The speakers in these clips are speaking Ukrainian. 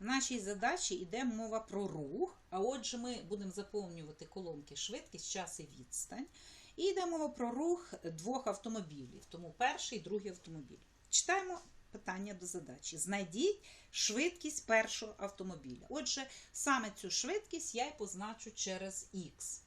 нашій задачі йде мова про рух, а отже, ми будемо заповнювати колонки швидкість, час і відстань. І йде мова про рух двох автомобілів, тому перший і другий автомобіль. Читаємо питання до задачі. Знайдіть швидкість першого автомобіля. Отже, саме цю швидкість я й позначу через х.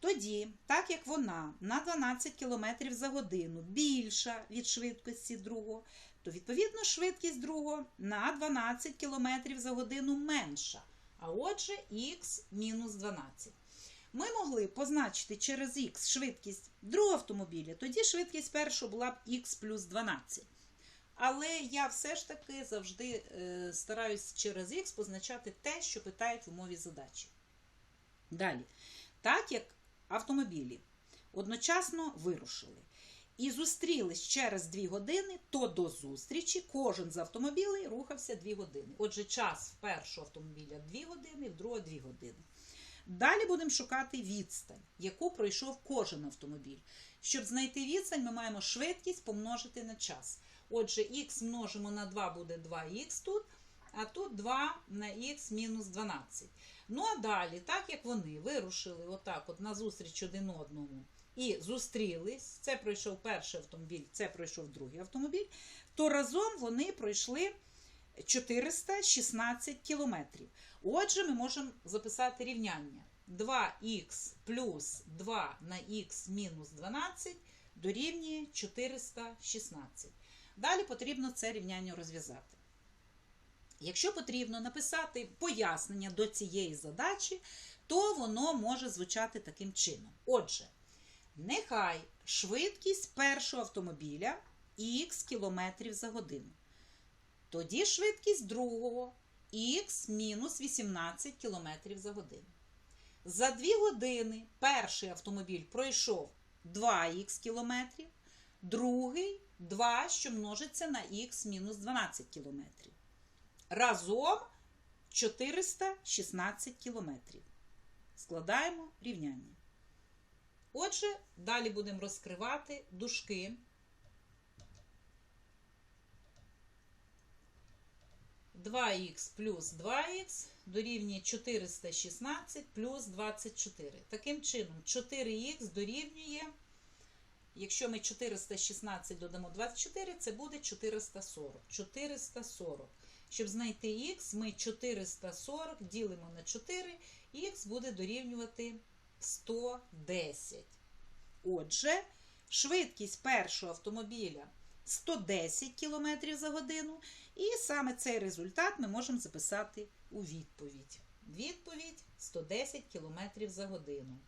Тоді, так як вона на 12 км за годину більша від швидкості другого, то відповідно швидкість другого на 12 км за годину менша. А отже, х мінус 12. Ми могли позначити через х швидкість другого автомобіля, тоді швидкість першого була б х плюс 12. Але я все ж таки завжди е, стараюсь через х позначати те, що питають в умові задачі. Далі. Так як автомобілі одночасно вирушили і зустрілись через 2 години, то до зустрічі кожен з автомобілей рухався 2 години. Отже, час в першого автомобіля 2 години, в другого 2 години. Далі будемо шукати відстань, яку пройшов кожен автомобіль. Щоб знайти відстань, ми маємо швидкість помножити на час. Отже, х множимо на 2 буде 2х тут, а тут 2 на х мінус 12. Ну а далі, так як вони вирушили отак от на зустріч один одному і зустрілись, це пройшов перший автомобіль, це пройшов другий автомобіль, то разом вони пройшли 416 кілометрів. Отже, ми можемо записати рівняння. 2х плюс 2 на х мінус 12 дорівнює 416. Далі потрібно це рівняння розв'язати. Якщо потрібно написати пояснення до цієї задачі, то воно може звучати таким чином. Отже, нехай швидкість першого автомобіля х км за годину. Тоді швидкість другого х мінус 18 км за годину. За 2 години перший автомобіль пройшов 2х км, другий 2, що множиться на х мінус 12 км. Разом 416 кілометрів. Складаємо рівняння. Отже, далі будемо розкривати дужки. Два х плюс 2х дорівнює 416 плюс 24. Таким чином, 4х дорівнює, якщо ми 416 додамо 24, це буде 440. 440. Щоб знайти х, ми 440 ділимо на 4, х буде дорівнювати 110. Отже, швидкість першого автомобіля 110 км за годину. І саме цей результат ми можемо записати у відповідь. Відповідь 110 км за годину.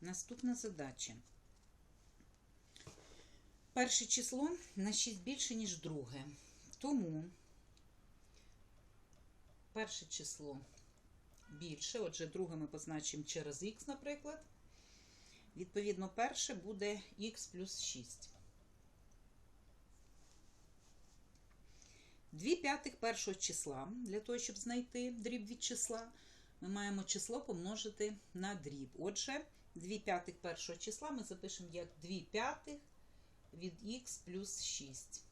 Наступна задача. Перше число на 6 більше, ніж друге. Тому перше число більше, отже, друге ми позначимо через х, наприклад. Відповідно, перше буде х плюс 6. 2 п'ятих першого числа. Для того, щоб знайти дріб від числа, ми маємо число помножити на дріб. Отже, 2 п'ятих першого числа ми запишемо як 2 п'ятих від х плюс 6.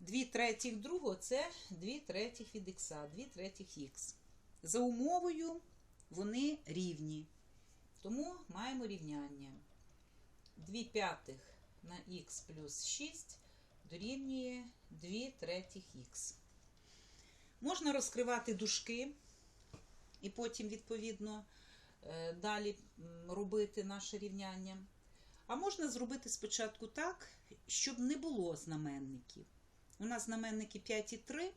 2 третіх другого це 2 третіх від х, 2 третіх х. За умовою вони рівні. Тому маємо рівняння. 2 п'ятих на х плюс 6 дорівнює 2 третіх х. Можна розкривати дужки і потім, відповідно, далі робити наше рівняння. А можна зробити спочатку так, щоб не було знаменників. У нас знаменники 5 і 3,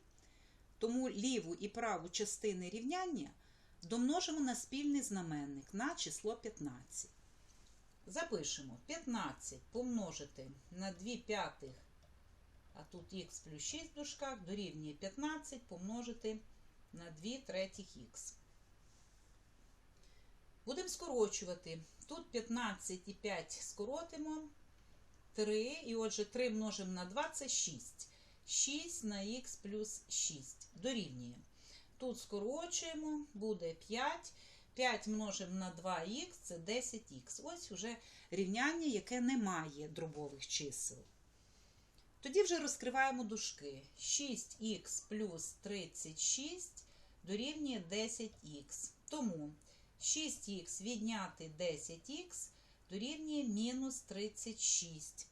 тому ліву і праву частини рівняння домножимо на спільний знаменник на число 15. Запишемо 15 помножити на 2 п'ятих, а тут х плюс 6 в дужках, дорівнює 15 помножити на 2 третіх х. Будемо скорочувати. Тут 15 і 5 скоротимо 3, і отже 3 множимо на 2 це 6. 6 на х плюс 6 дорівнює. Тут скорочуємо, буде 5. 5 множимо на 2х це 10х. Ось уже рівняння, яке не має дробових чисел. Тоді вже розкриваємо дужки. 6х плюс 36 дорівнює 10х. Тому 6х відняти 10х дорівнює мінус 36.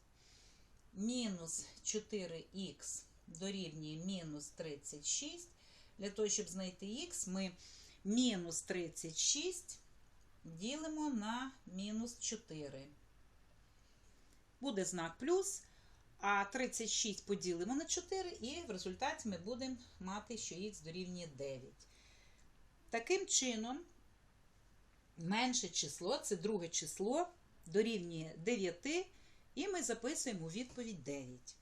Мінус 4х дорівнює мінус 36. Для того, щоб знайти х, ми мінус 36 ділимо на мінус 4. Буде знак плюс, а 36 поділимо на 4, і в результаті ми будемо мати, що х дорівнює 9. Таким чином, менше число, це друге число, дорівнює 9, і ми записуємо відповідь 9.